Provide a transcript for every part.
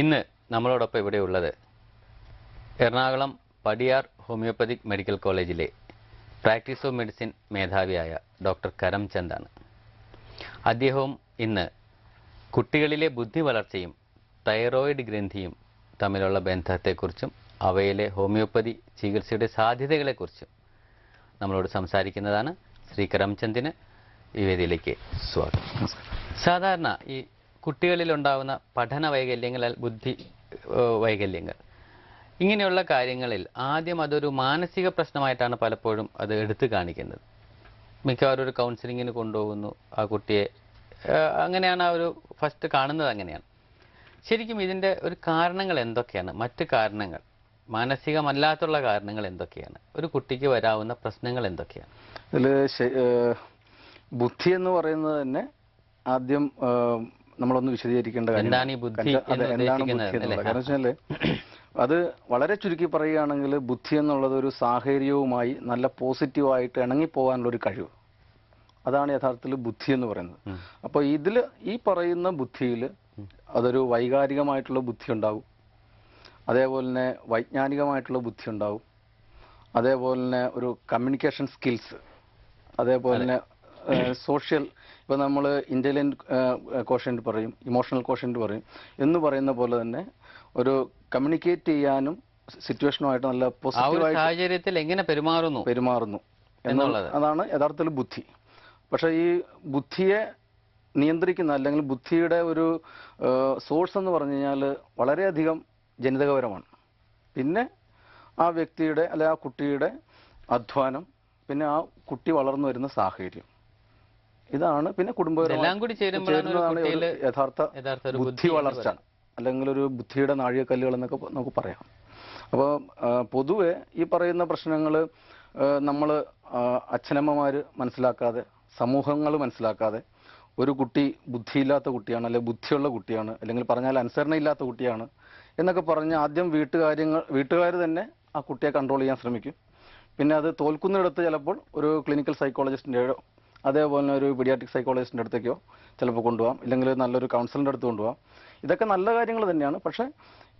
ഇന്ന് നമ്മളോടൊപ്പം ഇവിടെ ഉള്ളത് എറണാകുളം പടിയാർ ഹോമിയോപ്പതിക് മെഡിക്കൽ കോളേജിലെ പ്രാക്ടീസ് ഓഫ് മെഡിസിൻ മേധാവിയായ ഡോക്ടർ കരംചന്ദാണ് അദ്ദേഹവും ഇന്ന് കുട്ടികളിലെ ബുദ്ധി വളർച്ചയും തൈറോയിഡ് ഗ്രന്ഥിയും തമ്മിലുള്ള ബന്ധത്തെക്കുറിച്ചും അവയിലെ ഹോമിയോപ്പതി ചികിത്സയുടെ സാധ്യതകളെക്കുറിച്ചും നമ്മളോട് സംസാരിക്കുന്നതാണ് ശ്രീ കരംചന്ദിന് ഈ വേദിയിലേക്ക് സ്വാഗതം. സാധാരണ ഈ കുട്ടികളിൽ ഉണ്ടാകുന്ന പഠന വൈകല്യങ്ങൾ ബുദ്ധി വൈകല്യങ്ങൾ. ഇങ്ങനെയുള്ള കാര്യങ്ങളിൽ ആദ്യം അതൊരു മാനസിക പ്രശ്നമായിട്ടാണ് പലപ്പോഴും അത് എടുത്തു കാണിക്കുന്നത്. മിക്കവാറും ഒരു കൗൺസിലിങ്ങിന് കൊണ്ടുപോകുന്നു ആ കുട്ടിയെ. അങ്ങനെയാണ് ആ ഒരു ഫസ്റ്റ് കാണുന്നത് അങ്ങനെയാണ്. ശരിക്കും ഇതിന്റെ ഒരു കാരണങ്ങൾ എന്തൊക്കെയാണ്? മറ്റ് കാരണങ്ങൾ മാനസികമല്ലാത്തുള്ള കാരണങ്ങൾ എന്തൊക്കെയാണ്? ഒരു കുട്ടിക്ക് വരാവുന്ന പ്രശ്നങ്ങൾ എന്തൊക്കെയാണ്? ബുദ്ധി എന്ന് പറയുന്നത് തന്നെ ആദ്യം നമ്മളൊന്ന് വിശദീകരിക്കേണ്ട കാര്യം എന്താണ് ഈ ബുദ്ധി എന്താണ് ബുദ്ധി എന്നുള്ളത്? കാരണം അത് വളരെ ചുരുക്കി പറയുകയാണെങ്കിൽ ബുദ്ധി എന്നുള്ളത് ഒരു സാഹചര്യവുമായി നല്ല പോസിറ്റീവായിട്ട് ഇണങ്ങിപ്പോകാനുള്ള ഒരു കഴിവ്. അതാണ് യഥാർത്ഥത്തിൽ ബുദ്ധി എന്ന് പറയുന്നത്. അപ്പോൾ ഇതിൽ ഈ പറയുന്ന ബുദ്ധിയിൽ അതൊരു വൈകാരികമായിട്ടുള്ള ബുദ്ധി ഉണ്ടാവും. അതേപോലെ തന്നെ വൈജ്ഞാനികമായിട്ടുള്ള ബുദ്ധി ഉണ്ടാവും. അതേപോലെ തന്നെ ഒരു കമ്മ്യൂണിക്കേഷൻ സ്കിൽസ് അതേപോലെ തന്നെ സോഷ്യൽ ഇപ്പോൾ നമ്മൾ ഇന്റലിജന്റ് കോഷ്യന്റ് പറയും ഇമോഷണൽ കോഷ്യന്റ് പറയും എന്ന് പറയുന്ന പോലെ തന്നെ ഒരു കമ്മ്യൂണിക്കേറ്റ് ചെയ്യാനും സിറ്റുവേഷനുമായിട്ട് നല്ല സാഹചര്യത്തിൽ എങ്ങനെ പെരുമാറുന്നു? പെരുമാറുന്നു. എന്നുള്ളത്. അതാണ് യഥാർത്ഥത്തിൽ ബുദ്ധി. പക്ഷെ ഈ ബുദ്ധിയെ നിയന്ത്രിക്കുന്ന അല്ലെങ്കിൽ ബുദ്ധിയുടെ ഒരു സോഴ്സ് എന്ന് പറഞ്ഞു കഴിഞ്ഞാൽ വളരെയധികം ജനിതകപരമാണ്. പിന്നെ ആ വ്യക്തിയുടെ അല്ലെ ആ കുട്ടിയുടെ അധ്വാനം പിന്നെ ആ കുട്ടി വളർന്നു വരുന്ന സാഹചര്യം. ഇതാണ്. പിന്നെ കുടുംബപരമായി എല്ലാം കൂടി ചേരുന്നതാണ് യഥാർത്ഥ ബുദ്ധി വളർച്ച. അല്ലെങ്കിൽ ഒരു ബുദ്ധിയുടെ നാഴികക്കല്ലുകൾ എന്നൊക്കെ നമുക്ക് പറയാം. അപ്പോൾ പൊതുവെ ഈ പറയുന്ന പ്രശ്നങ്ങൾ നമ്മൾ അച്ഛനമ്മമാർ മനസ്സിലാക്കാതെ സമൂഹങ്ങൾ മനസ്സിലാക്കാതെ ഒരു കുട്ടി ബുദ്ധിയില്ലാത്ത കുട്ടിയാണ് അല്ലെങ്കിൽ ബുദ്ധിയുള്ള കുട്ടിയാണ് അല്ലെങ്കിൽ പറഞ്ഞാൽ അനുസരണയില്ലാത്ത കുട്ടിയാണ് എന്നൊക്കെ പറഞ്ഞ് ആദ്യം വീട്ടുകാര്യങ്ങൾ വീട്ടുകാർ തന്നെ ആ കുട്ടിയെ കൺട്രോൾ ചെയ്യാൻ ശ്രമിക്കും. പിന്നെ അത് തോൽക്കുന്നിടത്ത് ചിലപ്പോൾ ഒരു ക്ലിനിക്കൽ സൈക്കോളജിസ്റ്റിന്റെയോ അതേപോലെ ഒരു പീഡിയാട്രിക് സൈക്കോളജിസ്റ്റിന്റെ അടുത്തേക്കോ ചിലപ്പോൾ കൊണ്ടുപോകാം ഇല്ലെങ്കിൽ നല്ലൊരു കൗൺസിലറിന്റെ അടുത്ത് കൊണ്ടുപോകാം ഇതൊക്കെ നല്ല കാര്യങ്ങൾ തന്നെയാണ്. പക്ഷേ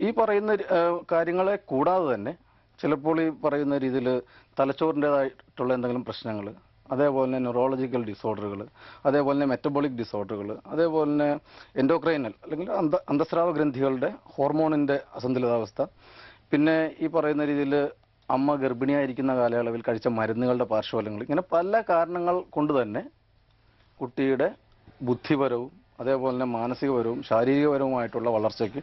ഈ പറയുന്ന കാര്യങ്ങളെ കൂടാതെ തന്നെ ചിലപ്പോൾ ഈ പറയുന്ന രീതിയിൽ തലച്ചോറിന്റെതായിട്ടുള്ള എന്തെങ്കിലും പ്രശ്നങ്ങൾ അതേപോലെ തന്നെ ന്യൂറോളജിക്കൽ ഡിസോർഡറുകൾ അതേപോലെ തന്നെ മെറ്റബോളിക് ഡിസോർഡറുകൾ അതേപോലെ തന്നെ എൻഡോക്രൈനൽ അല്ലെങ്കിൽ അന്ത അന്തസ്രാവ ഗ്രന്ഥികളുടെ ഹോർമോണിന്റെ അസന്തുലിതാവസ്ഥ. പിന്നെ ഈ പറയുന്ന രീതിയിൽ അമ്മ ഗർഭിണിയായിരിക്കുന്ന കാലയളവിൽ കഴിച്ച മരുന്നുകളുടെ പാർശ്വഫലങ്ങൾ. ഇങ്ങനെ പല കാരണങ്ങൾ കൊണ്ട് തന്നെ കുട്ടിയുടെ ബുദ്ധിപരവും അതേപോലെ തന്നെ മാനസികപരവും ശാരീരികപരവുമായിട്ടുള്ള വളർച്ചയ്ക്ക്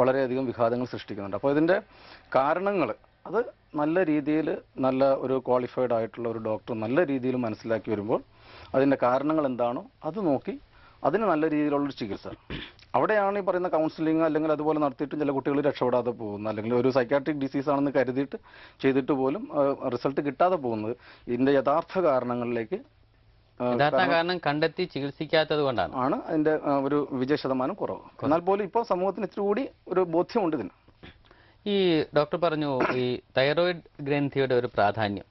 വളരെയധികം വിഘാതങ്ങൾ സൃഷ്ടിക്കുന്നുണ്ട്. അപ്പോൾ ഇതിന്റെ കാരണങ്ങൾ അത് നല്ല രീതിയിൽ നല്ല ഒരു ക്വാളിഫൈഡ് ആയിട്ടുള്ള ഒരു ഡോക്ടർ നല്ല രീതിയിൽ മനസ്സിലാക്കി വരുമ്പോൾ അതിന്റെ കാരണങ്ങൾ എന്താണോ അത് നോക്കി അതിന് നല്ല രീതിയിലുള്ളൊരു ചികിത്സ. അവിടെയാണ് ഈ പറയുന്ന കൗൺസിലിംഗ് അല്ലെങ്കിൽ അതുപോലെ നടത്തിയിട്ടും ചില കുട്ടികൾ രക്ഷപ്പെടാതെ പോകുന്നത്. അല്ലെങ്കിൽ ഒരു സൈക്കാട്രിക് ഡിസീസ് ആണെന്ന് കരുതിയിട്ട് ചെയ്തിട്ട് പോലും റിസൾട്ട് കിട്ടാതെ പോകുന്നത് ഇതിന്റെ യഥാർത്ഥ കാരണങ്ങളിലേക്ക് യഥാർത്ഥ കാരണം കണ്ടെത്തി ചികിത്സിക്കാത്തത് കൊണ്ടാണ്. ആണ് അതിന്റെ ഒരു വിജയ ശതമാനം കുറവ്. എന്നാൽ പോലും ഇപ്പോൾ സമൂഹത്തിന് ഇത്തിരി കൂടി ഒരു ബോധ്യമുണ്ട് ഇതിന്. ഈ ഡോക്ടർ പറഞ്ഞു ഈ തൈറോയിഡ് ഗ്രന്ഥിയുടെ ഒരു പ്രാധാന്യം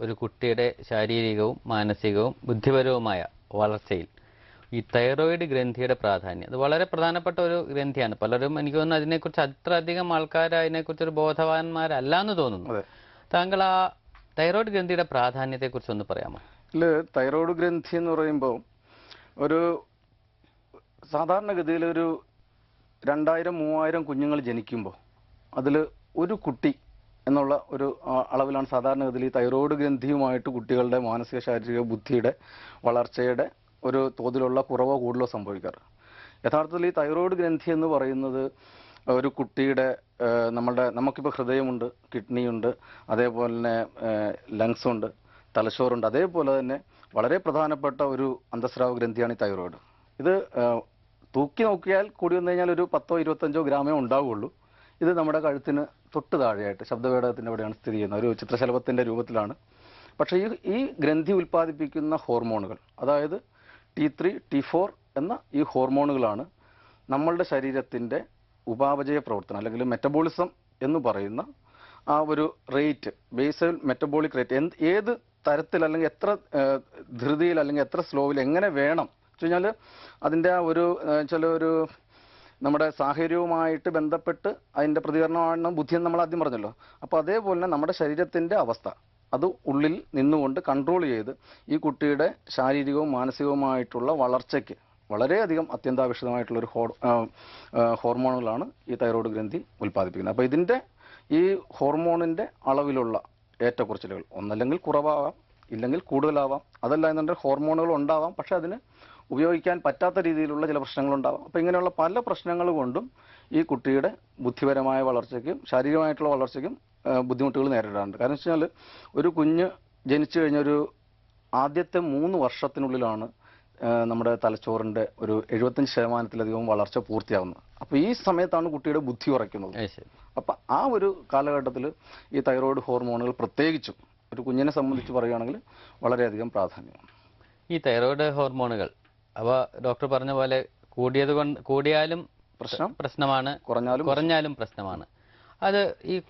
ഒരു കുട്ടിയുടെ ശാരീരികവും മാനസികവും ബുദ്ധിപരവുമായ വളർച്ചയിൽ ഈ തൈറോയിഡ് ഗ്രന്ഥിയുടെ പ്രാധാന്യം. അത് വളരെ പ്രധാനപ്പെട്ട ഒരു ഗ്രന്ഥിയാണ്. പലരും എനിക്ക് തോന്നുന്നു അതിനെക്കുറിച്ച് അത്ര അധികം ആൾക്കാർ അതിനെക്കുറിച്ച് ഒരു ബോധവാന്മാരല്ല എന്ന് തോന്നുന്നു താങ്കൾ ആ തൈറോയിഡ് ഗ്രന്ഥിയുടെ പ്രാധാന്യത്തെക്കുറിച്ച് ഒന്ന് പറയാമോ? ഇതിൽ തൈറോയിഡ് ഗ്രന്ഥി എന്ന് പറയുമ്പോൾ ഒരു സാധാരണഗതിയിൽ ഒരു രണ്ടായിരം മൂവായിരം കുഞ്ഞുങ്ങൾ ജനിക്കുമ്പോൾ അതിൽ ഒരു കുട്ടി എന്നുള്ള ഒരു അളവിലാണ് സാധാരണഗതിയിൽ ഈ തൈറോയ്ഡ് ഗ്രന്ഥിയുമായിട്ട് കുട്ടികളുടെ മാനസിക ശാരീരിക ബുദ്ധിയുടെ വളർച്ചയുടെ ഒരു തോതിലുള്ള കുറവോ കൂടുതലോ സംഭവിക്കാറ്. യഥാർത്ഥത്തിൽ ഈ തൈറോയ്ഡ് ഗ്രന്ഥി എന്ന് പറയുന്നത് ഒരു കുട്ടിയുടെ നമ്മളുടെ നമുക്കിപ്പോൾ ഹൃദയമുണ്ട് കിഡ്നിയുണ്ട് അതേപോലെ തന്നെ ലങ്സ് ഉണ്ട് അതേപോലെ തന്നെ വളരെ പ്രധാനപ്പെട്ട ഒരു അന്തസ്രാവ ഗ്രന്ഥിയാണ് ഈ തൈറോയ്ഡ്. ഇത് തൂക്കി നോക്കിയാൽ കൂടി വന്നു കഴിഞ്ഞാൽ ഒരു പത്തോ ഇരുപത്തഞ്ചോ ഗ്രാമേ ഉണ്ടാവുകയുള്ളൂ ഇത് നമ്മുടെ കഴുത്തിന് തൊട്ട് താഴെയായിട്ട് ശബ്ദവേടകത്തിന്റെ അവിടെയാണ് സ്ഥിതി ചെയ്യുന്നത്. ഒരു ചിത്രശലഭത്തിന്റെ രൂപത്തിലാണ്. പക്ഷേ ഈ ഈ ഗ്രന്ഥി ഉൽപ്പാദിപ്പിക്കുന്ന ഹോർമോണുകൾ അതായത് ടി ത്രീ ടി ഫോർ എന്ന ഈ ഹോർമോണുകളാണ് നമ്മളുടെ ശരീരത്തിന്റെ ഉപാപചയ പ്രവർത്തനം അല്ലെങ്കിൽ മെറ്റബോളിസം എന്ന് പറയുന്ന ആ ഒരു റേറ്റ് ബേസൽ മെറ്റബോളിക് റേറ്റ് എന്ത് ഏത് തരത്തിൽ അല്ലെങ്കിൽ എത്ര ധൃതിയിൽ അല്ലെങ്കിൽ എത്ര സ്ലോവിൽ എങ്ങനെ വേണം. വെച്ച് കഴിഞ്ഞാൽ അതിന്റെ ആ ഒരു ചില ഒരു നമ്മുടെ സാഹചര്യവുമായിട്ട് ബന്ധപ്പെട്ട് അതിന്റെ പ്രതികരണമാണ് ബുദ്ധിയെന്ന് നമ്മൾ ആദ്യം പറഞ്ഞല്ലോ. അപ്പോൾ അതേപോലെ നമ്മുടെ ശരീരത്തിന്റെ അവസ്ഥ. അത് ഉള്ളിൽ നിന്നുകൊണ്ട് കൺട്രോൾ ചെയ്ത് ഈ കുട്ടിയുടെ ശാരീരികവും മാനസികവുമായിട്ടുള്ള വളർച്ചയ്ക്ക് വളരെയധികം അത്യന്താപേക്ഷിതമായിട്ടുള്ള ഒരു ഹോർ ഹോർമോണുകളാണ് ഈ തൈറോയ്ഡ് ഗ്രന്ഥി ഉൽപ്പാദിപ്പിക്കുന്നത്. അപ്പോൾ ഇതിന്റെ ഈ ഹോർമോണിന്റെ അളവിലുള്ള ഏറ്റക്കുറച്ചിലുകൾ ഒന്നല്ലെങ്കിൽ കുറവാകാം ഇല്ലെങ്കിൽ കൂടുതലാവാം അതല്ല എന്നുണ്ടെങ്കിൽ ഹോർമോണുകൾ ഉണ്ടാവാം പക്ഷേ അതിന് ഉപയോഗിക്കാൻ പറ്റാത്ത രീതിയിലുള്ള ചില പ്രശ്നങ്ങളുണ്ടാവാം. അപ്പോൾ ഇങ്ങനെയുള്ള പല പ്രശ്നങ്ങൾ കൊണ്ടും ഈ കുട്ടിയുടെ ബുദ്ധിപരമായ വളർച്ചയ്ക്കും ശാരീരികമായിട്ടുള്ള വളർച്ചയ്ക്കും ബുദ്ധിമുട്ടുകൾ നേരിടാറുണ്ട്. കാരണം വെച്ച് കഴിഞ്ഞാൽ ഒരു കുഞ്ഞ് ജനിച്ചു കഴിഞ്ഞൊരു ആദ്യത്തെ മൂന്ന് വർഷത്തിനുള്ളിലാണ് നമ്മുടെ തലച്ചോറിന്റെ ഒരു എഴുപത്തഞ്ച് ശതമാനത്തിലധികം വളർച്ച പൂർത്തിയാവുന്നത്. അപ്പോൾ ഈ സമയത്താണ് കുട്ടിയുടെ ബുദ്ധി ഉറയ്ക്കുന്നത്. അപ്പം ആ ഒരു കാലഘട്ടത്തിൽ ഈ തൈറോയിഡ് ഹോർമോണുകൾ പ്രത്യേകിച്ചും ഒരു കുഞ്ഞിനെ സംബന്ധിച്ച് പറയുകയാണെങ്കിൽ വളരെയധികം പ്രാധാന്യമാണ്. ഈ തൈറോയിഡ് ഹോർമോണുകൾ അവ ഡോക്ടർ പറഞ്ഞ പോലെ കൂടിയത് കൊണ്ട് കൂടിയാലും പ്രശ്നം പ്രശ്നമാണ് കുറഞ്ഞാലും കുറഞ്ഞാലും പ്രശ്നമാണ്. അത് ഈ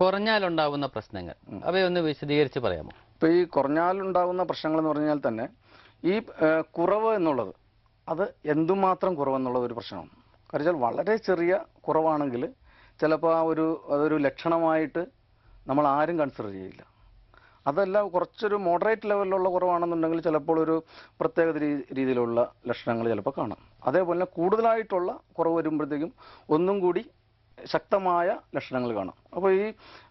കുറഞ്ഞാലുണ്ടാവുന്ന പ്രശ്നങ്ങൾ. അവയൊന്ന് വിശദീകരിച്ച് പറയാമോ? ഇപ്പോൾ ഈ കുറഞ്ഞാലുണ്ടാകുന്ന പ്രശ്നങ്ങൾ എന്ന് പറഞ്ഞാൽ തന്നെ ഈ കുറവ് എന്നുള്ളത് അത് എന്തുമാത്രം കുറവെന്നുള്ള ഒരു പ്രശ്നമാണ്. കാരണം വളരെ ചെറിയ കുറവാണെങ്കിൽ ചിലപ്പോൾ ആ ഒരു അതൊരു ലക്ഷണമായിട്ട് നമ്മൾ ആരും കൺസിഡർ ചെയ്യില്ല. അതല്ല കുറച്ചൊരു മോഡറേറ്റ് ലെവലിലുള്ള കുറവാണെന്നുണ്ടെങ്കിൽ ചിലപ്പോൾ ഒരു പ്രത്യേക രീതിയിലുള്ള ലക്ഷണങ്ങൾ ചിലപ്പോൾ കാണാം. അതേപോലെ കൂടുതലായിട്ടുള്ള കുറവ് വരുമ്പോഴത്തേക്കും ഒന്നും കൂടി ശക്തമായ ലക്ഷണങ്ങൾ കാണാം. അപ്പോൾ ഈ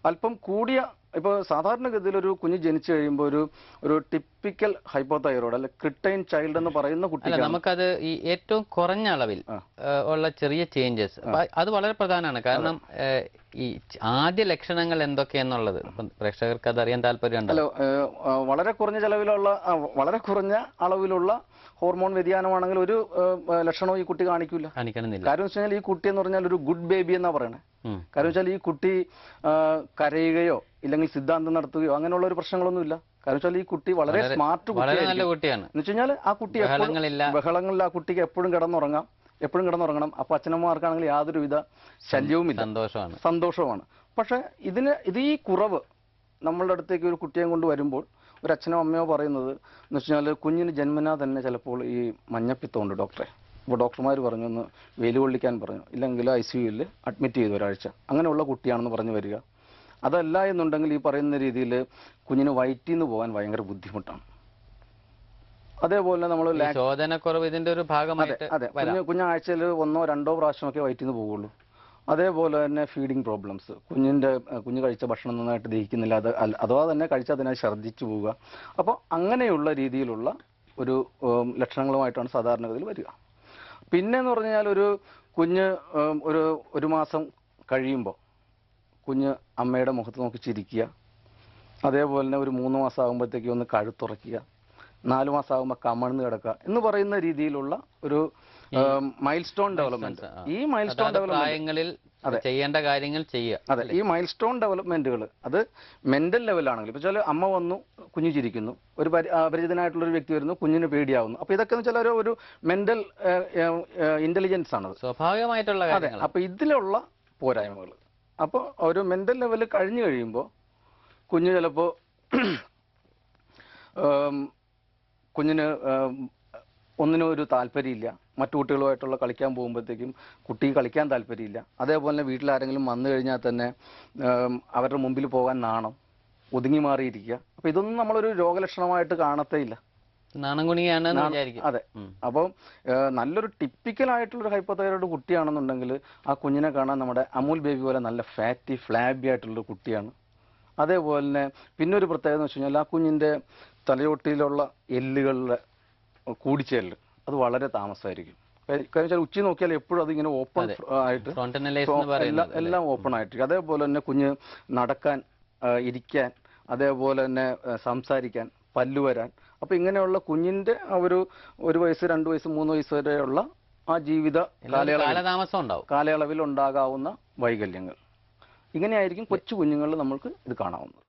അല്പം കൂടിയ ഇപ്പോൾ സാധാരണഗതിയിൽ ഒരു കുഞ്ഞ് ജനിച്ചു കഴിയുമ്പോൾ ഒരു ഒരു ടിപ്പിക്കൽ ഹൈപ്പോതൈറോയിഡ് അല്ലെ ക്രിട്ടൈൻ ചൈൽഡ് എന്ന് പറയുന്ന കുട്ടി നമുക്കത് ഈ ഏറ്റവും കുറഞ്ഞ അളവിൽ ഉള്ള ചെറിയ ചേഞ്ചസ് അത് വളരെ പ്രധാനമാണ്. കാരണം ഈ ആദ്യ ലക്ഷണങ്ങൾ എന്തൊക്കെയെന്നുള്ളത്. പ്രേക്ഷകർക്ക് അത് അറിയാൻ താല്പര്യമുണ്ടോ അല്ല വളരെ കുറഞ്ഞ ചെലവിലുള്ള വളരെ കുറഞ്ഞ അളവിലുള്ള ഹോർമോൺ വ്യതിയാനമാണെങ്കിൽ ഒരു ലക്ഷണവും ഈ കുട്ടി കാണിക്കില്ല കാരണം വെച്ച് കഴിഞ്ഞാൽ ഈ കുട്ടി എന്ന് പറഞ്ഞാൽ ഒരു ഗുഡ് ബേബി എന്നാ പറയണേ. കാരണം വെച്ചാൽ ഈ കുട്ടി കരയുകയോ ഇല്ലെങ്കിൽ സിദ്ധാന്തം നടത്തുകയോ അങ്ങനെയുള്ള ഒരു പ്രശ്നങ്ങളൊന്നുമില്ല. കാരണം വെച്ചാൽ ഈ കുട്ടി വളരെ സ്മാർട്ട് കുട്ടിയാണ്. എന്ന് വെച്ച് ആ കുട്ടി ബഹളങ്ങളിൽ ആ കുട്ടിക്ക് എപ്പോഴും കിടന്നുറങ്ങാം. എപ്പോഴും കിടന്നുറങ്ങണം. അപ്പൊ അച്ഛനമ്മമാർക്കാണെങ്കിൽ യാതൊരുവിധ ശല്യവുമില്ല. സന്തോഷമാണ്. സന്തോഷവുമാണ്. പക്ഷെ ഇതിന് ഇത് ഈ കുറവ് നമ്മളുടെ അടുത്തേക്ക് ഒരു കുട്ടിയെ കൊണ്ട് വരുമ്പോൾ ഒരു അച്ഛനോ അമ്മയോ പറയുന്നത് എന്ന് വെച്ചാൽ കുഞ്ഞിന് ജന്മനാ തന്നെ ചിലപ്പോൾ ഈ മഞ്ഞപ്പിത്തമുണ്ട് ഡോക്ടറെ. അപ്പോൾ ഡോക്ടർമാർ പറഞ്ഞു ഒന്ന് വെയിൽ കൊള്ളിക്കാൻ പറഞ്ഞു. ഇല്ലെങ്കിൽ ഐ സി യുയിൽ അഡ്മിറ്റ് ചെയ്തു ഒരാഴ്ച. അങ്ങനെയുള്ള കുട്ടിയാണെന്ന് പറഞ്ഞു വരിക. അതല്ല എന്നുണ്ടെങ്കിൽ ഈ പറയുന്ന രീതിയിൽ കുഞ്ഞിന് വയറ്റിൽ നിന്ന് പോകാൻ ഭയങ്കര ബുദ്ധിമുട്ടാണ്. അതേപോലെ നമ്മൾ ശോധനക്കുറവ് ഇതിന്റെ ഒരു ഭാഗമായിട്ട് അതെ. കുഞ്ഞ് കുഞ്ഞാഴ്ചയിൽ ഒന്നോ രണ്ടോ പ്രാവശ്യമൊക്കെ വയറ്റിൽ നിന്ന് പോവുള്ളൂ. അതേപോലെ തന്നെ ഫീഡിങ് പ്രോബ്ലംസ് കുഞ്ഞിന്റെ കുഞ്ഞ് കഴിച്ച ഭക്ഷണം നന്നായിട്ട് ദഹിക്കുന്നില്ല അത് അഥവാ തന്നെ കഴിച്ചാൽ അതിനെ ഛർദ്ദിച്ചു പോവുക. അപ്പോൾ അങ്ങനെയുള്ള രീതിയിലുള്ള ഒരു ലക്ഷണങ്ങളുമായിട്ടാണ് സാധാരണഗതിയിൽ വരിക. പിന്നെ എന്ന് പറഞ്ഞാൽ ഒരു കുഞ്ഞ് ഒരു ഒരു മാസം കഴിയുമ്പോൾ കുഞ്ഞ് അമ്മയുടെ മുഖത്ത് നോക്കി ചിരിക്കുക. അതേപോലെ തന്നെ ഒരു മൂന്ന് മാസം ആകുമ്പോഴത്തേക്ക് ഒന്ന് കഴുത്തുറക്കുക. നാല് മാസമാകുമ്പോൾ കമഴ്ന്ന് കിടക്കുക എന്ന് പറയുന്ന രീതിയിലുള്ള ഒരു മൈൽ സ്റ്റോൺ ഡെവലപ്മെന്റ് ഈ മൈൽ സ്റ്റോൺ ഡെവലപ്മെന്റ് പ്രായങ്ങളിൽ ചെയ്യേണ്ട കാര്യങ്ങൾ ചെയ്യുക. അതെ ഈ മൈൽ സ്റ്റോൺ ഡെവലപ്മെന്റുകൾ അത് മെന്റൽ ലെവലാണെങ്കിൽ ഇപ്പോൾ ചില അമ്മ വന്നു കുഞ്ഞു ചിരിക്കുന്നു ഒരു അപരിചിതനായിട്ടുള്ള ഒരു വ്യക്തി വരുന്നു കുഞ്ഞിന് പേടിയാവുന്നു. അപ്പോൾ ഇതൊക്കെ എന്ന് വെച്ചാൽ ഒരു- മെന്റൽ ഇന്റലിജൻസ് ആണ് സ്വാഭാവികമായിട്ടുള്ള അതെ അപ്പോൾ ഇതിലുള്ള പോരായ്മകൾ. അപ്പോൾ ഒരു മെന്റൽ ലെവൽ കഴിഞ്ഞു കഴിയുമ്പോൾ കുഞ്ഞ് ചിലപ്പോൾ കുഞ്ഞിന് ഒന്നിനും ഒരു താല്പര്യമില്ല. മറ്റു കുട്ടികളുമായിട്ടുള്ള കളിക്കാൻ പോകുമ്പോഴത്തേക്കും കുട്ടി കളിക്കാൻ താല്പര്യമില്ല. അതേപോലെ തന്നെ വീട്ടിൽ ആരെങ്കിലും വന്നു കഴിഞ്ഞാൽ തന്നെ അവരുടെ മുമ്പിൽ പോകാൻ നാണം ഒതുങ്ങി മാറിയിരിക്കുക. അപ്പൊ ഇതൊന്നും നമ്മളൊരു രോഗലക്ഷണമായിട്ട് കാണത്തേ ഇല്ല നാണം അതെ. അപ്പം നല്ലൊരു ടിപ്പിക്കൽ ആയിട്ടുള്ള ഒരു ഹൈപ്പോതൈറോയിഡ് കുട്ടിയാണെന്നുണ്ടെങ്കിൽ ആ കുഞ്ഞിനെ കാണാൻ നമ്മുടെ അമൂൽ ബേബി പോലെ നല്ല ഫാറ്റി ഫ്ലാബി ആയിട്ടുള്ള കുട്ടിയാണ്. അതേപോലെ തന്നെ പിന്നെ ഒരു പ്രത്യേകത എന്ന് വെച്ച് കഴിഞ്ഞാൽ ആ കുഞ്ഞിന്റെ തലയോട്ടിയിലുള്ള എല്ലുകളിലെ കൂടിച്ചേരൽ അത് വളരെ താമസമായിരിക്കും കാര്യം വെച്ചാൽ ഉച്ചി നോക്കിയാൽ എപ്പോഴും അതിങ്ങനെ ഓപ്പൺ ആയിട്ട് എല്ലാം ഓപ്പൺ ആയിട്ടിരിക്കും. അതേപോലെ തന്നെ കുഞ്ഞ് നടക്കാൻ ഇരിക്കാൻ അതേപോലെ തന്നെ സംസാരിക്കാൻ പല്ലു വരാൻ. അപ്പൊ ഇങ്ങനെയുള്ള കുഞ്ഞിന്റെ ഒരു ഒരു വയസ്സ് രണ്ട് വയസ്സ് മൂന്ന് വയസ്സ് വരെയുള്ള ആ ജീവിത കാലയളവിൽ കാലയളവിൽ ഉണ്ടാകാവുന്ന വൈകല്യങ്ങൾ. ഇങ്ങനെയായിരിക്കും കൊച്ചു കുഞ്ഞുങ്ങളിൽ നമ്മൾക്ക് ഇത് കാണാവുന്നത്.